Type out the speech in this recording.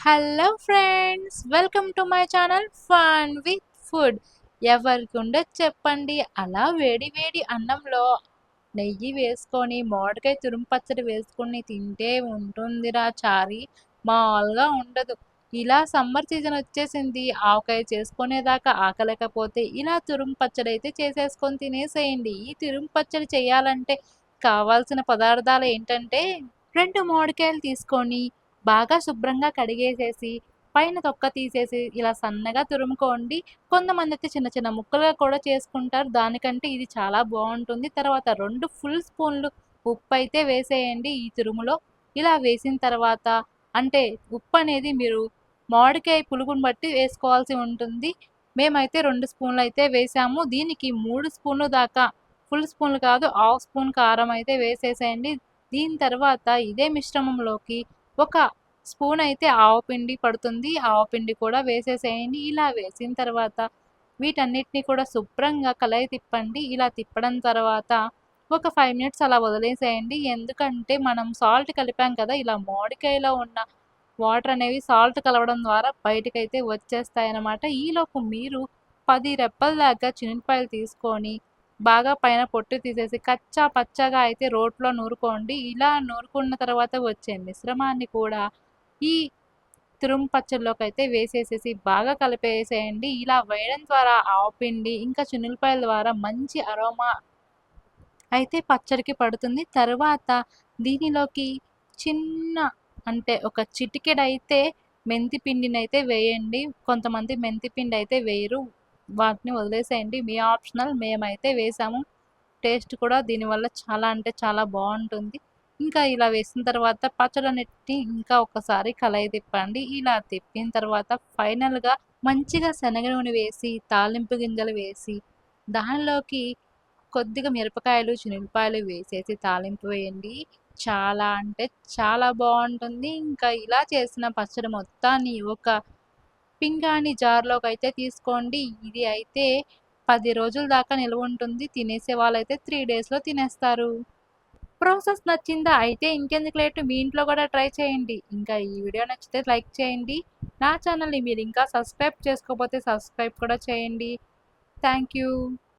Hello friends welcome to my channel fun with food ఎవరికి ఉండదు చెప్పండి. అలా వేడి వేడి అన్నంలో నెయ్యి వేసుకొని మామిడికాయ తురుము పచ్చడి వేసుకొని తింటే ఉంటుందిరా చారి. మామూలుగా ఉండదు. ఇలా సమ్మర్ సీజన్ వచ్చేసింది. ఆవకాయ చేసుకునేదాకా ఆకలేకపోతే ఇలా తురుము పచ్చడి అయితే చేసేసుకొని తినేసేయండి. ఈ తురుము పచ్చడి చేయాలంటే కావాల్సిన పదార్థాలు ఏంటంటే రెండు మామిడికాయలు తీసుకొని బాగా శుభ్రంగా కడిగేసేసి పైన తొక్క తీసేసి ఇలా సన్నగా తురుముకోండి. కొంతమంది అయితే చిన్న చిన్న ముక్కలుగా కూడా చేసుకుంటారు. దానికంటే ఇది చాలా బాగుంటుంది. తర్వాత రెండు ఫుల్ స్పూన్లు ఉప్పు అయితే వేసేయండి ఈ తురుములో. ఇలా వేసిన తర్వాత అంటే ఉప్పు అనేది మీరు మామిడికాయ పులుగుని బట్టి వేసుకోవాల్సి ఉంటుంది. మేమైతే రెండు స్పూన్లు అయితే వేసాము. దీనికి మూడు స్పూన్లు దాకా ఫుల్ స్పూన్లు కాదు హాఫ్ స్పూన్ కారం అయితే వేసేసేయండి. దీని తర్వాత ఇదే మిశ్రమంలోకి ఒక స్పూన్ అయితే ఆవపిండి పడుతుంది. ఆవపిండి కూడా వేసేసేయండి. ఇలా వేసిన తర్వాత వీటన్నిటిని కూడా శుభ్రంగా కలయి తిప్పండి. ఇలా తిప్పడం తర్వాత ఒక ఫైవ్ మినిట్స్ అలా వదిలేసేయండి. ఎందుకంటే మనం సాల్ట్ కలిపాం కదా ఇలా మామిడికాయలో ఉన్న వాటర్ అనేవి సాల్ట్ కలవడం ద్వారా బయటకైతే వచ్చేస్తాయన్నమాట. ఈలోపు మీరు పది రెప్పల దాకా చిన్నపాయలు తీసుకొని బాగా పైన పొట్టు తీసేసి కచ్చా పచ్చగా అయితే రోట్లో నూరుకోండి. ఇలా నూరుకున్న తర్వాత వచ్చే మిశ్రమాన్ని కూడా ఈ తురుము పచ్చడిలోకి అయితే వేసేసేసి బాగా కలిపేసేయండి. ఇలా వేయడం ద్వారా ఆవపిండి ఇంకా చిన్నులపాయల ద్వారా మంచి అరోమా అయితే పచ్చడికి పడుతుంది. తర్వాత దీనిలోకి చిన్న అంటే ఒక చిటికెడైతే మెంతి పిండిని అయితే వేయండి. కొంతమంది మెంతి పిండి అయితే వేయరు. వాటిని వదిలేసేయండి. మీ ఆప్షనల్ మేమైతే వేసాము. టేస్ట్ కూడా దీనివల్ల చాలా అంటే చాలా బాగుంటుంది. ఇంకా ఇలా వేసిన తర్వాత పచ్చడన్నిటిని ఇంకా ఒకసారి కలయి తిప్పండి. ఇలా తిప్పిన తర్వాత ఫైనల్గా మంచిగా శనగ నూనె వేసి తాలింపు గింజలు వేసి దానిలోకి కొద్దిగా మిరపకాయలు చినిమిపాయలు వేసేసి తాలింపు వేయండి. చాలా అంటే చాలా బాగుంటుంది. ఇంకా ఇలా చేసిన పచ్చడి మొత్తాన్ని ఒక పింగాణి జార్లోకి అయితే తీసుకోండి. ఇది అయితే పది రోజుల దాకా నిల్వ ఉంటుంది. తినేసే వాళ్ళైతే త్రీ డేస్లో తినేస్తారు. ప్రాసెస్ నచ్చిందా? అయితే ఇంకెందుకు లేట్? మీ ఇంట్లో కూడా ట్రై చేయండి. ఇంకా ఈ వీడియో నచ్చితే లైక్ చేయండి. నా ఛానల్ని మీరు ఇంకా సబ్స్క్రైబ్ చేసుకోకపోతే సబ్స్క్రైబ్ కూడా చేయండి. Thank you.